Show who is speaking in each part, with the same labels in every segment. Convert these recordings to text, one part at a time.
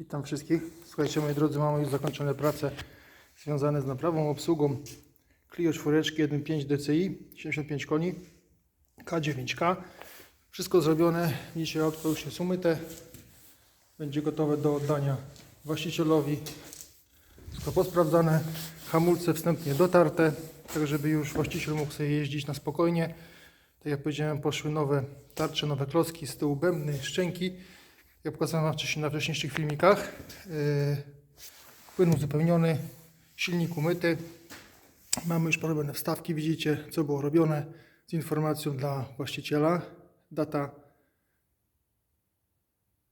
Speaker 1: Witam wszystkich. Słuchajcie, moi drodzy, mamy już zakończone prace związane z naprawą, obsługą Clio 4 1.5 DCI, 75 koni, K9K. Wszystko zrobione. Dzisiaj autko już jest umyte. Będzie gotowe do oddania właścicielowi. Wszystko posprawdzane. Hamulce wstępnie dotarte, tak żeby już właściciel mógł sobie jeździć na spokojnie. Tak jak powiedziałem, poszły nowe tarcze, nowe klocki, z tyłu bębny, szczęki. Jak pokazałem Wam wcześniej na wcześniejszych filmikach. Yy, Płyn uzupełniony, silnik umyty. Mamy już porobione wstawki, widzicie co było robione z informacją dla właściciela. Data,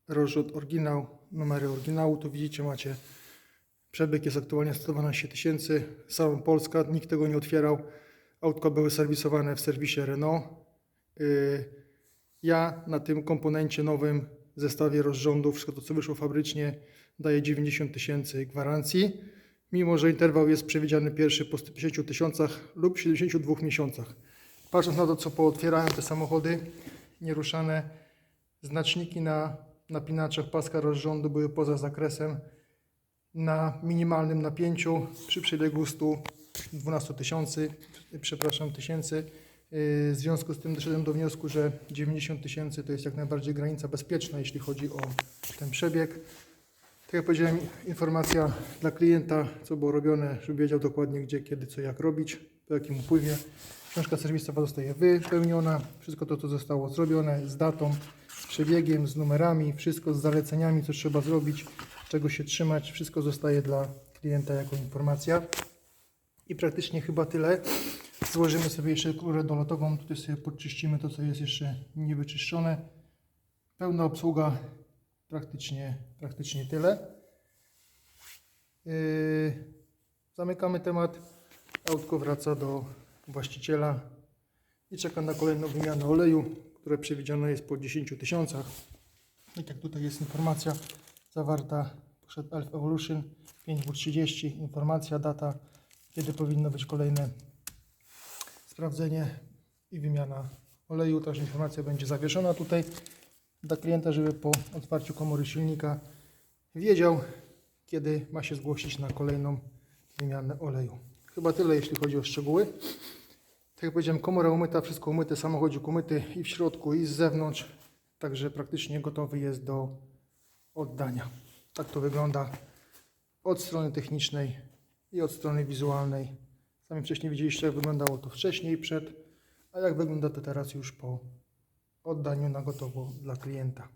Speaker 1: rozrzut oryginał, numery oryginału. Tu widzicie macie przebieg jest aktualnie 112 tysięcy. Całą Polska, nikt tego nie otwierał. Autko były serwisowane w serwisie Renault. Yy, ja na tym komponencie nowym zestawie rozrządów, wszystko to co wyszło fabrycznie, daje 90 tysięcy gwarancji, mimo że interwał jest przewidziany pierwszy po 150 tysiącach lub 72 miesiącach. Patrząc na to, co pootwierałem te samochody nieruszane, znaczniki na napinaczach paska rozrządu były poza zakresem na minimalnym napięciu przy przebiegu 112 tysięcy, przepraszam, tysięcy. Yy, W związku z tym doszedłem do wniosku, że 90 tysięcy to jest jak najbardziej granica bezpieczna, jeśli chodzi o ten przebieg. Tak jak powiedziałem, informacja dla klienta, co było robione, żeby wiedział dokładnie gdzie, kiedy, co, jak robić, po jakim upływie. Książka serwisowa zostaje wypełniona, wszystko to, co zostało zrobione z datą, z przebiegiem, z numerami, wszystko z zaleceniami, co trzeba zrobić, czego się trzymać, wszystko zostaje dla klienta jako informacja. I praktycznie chyba tyle. Złożymy sobie jeszcze kurę dolotową, tutaj sobie podczyścimy to, co jest jeszcze niewyczyszczone. Pełna obsługa, praktycznie, praktycznie tyle. Yy, zamykamy temat. Autko wraca do właściciela i czeka na kolejną wymianę oleju, które przewidziane jest po 10 tysiącach. Tak jak tutaj jest informacja zawarta, poszedł Elf Evolution 5W30, informacja, data, kiedy powinno być kolejne sprawdzenie i wymiana oleju. Ta informacja będzie zawieszona tutaj dla klienta, żeby po otwarciu komory silnika wiedział, kiedy ma się zgłosić na kolejną wymianę oleju. Chyba tyle, jeśli chodzi o szczegóły. Tak jak powiedziałem, komora umyta, wszystko umyte, samochodzik umyty i w środku, i z zewnątrz. Także praktycznie gotowy jest do oddania. Tak to wygląda od strony technicznej i od strony wizualnej. Sami wcześniej widzieliście, jak wyglądało to wcześniej, przed, a jak wygląda to teraz już po oddaniu na gotowo dla klienta.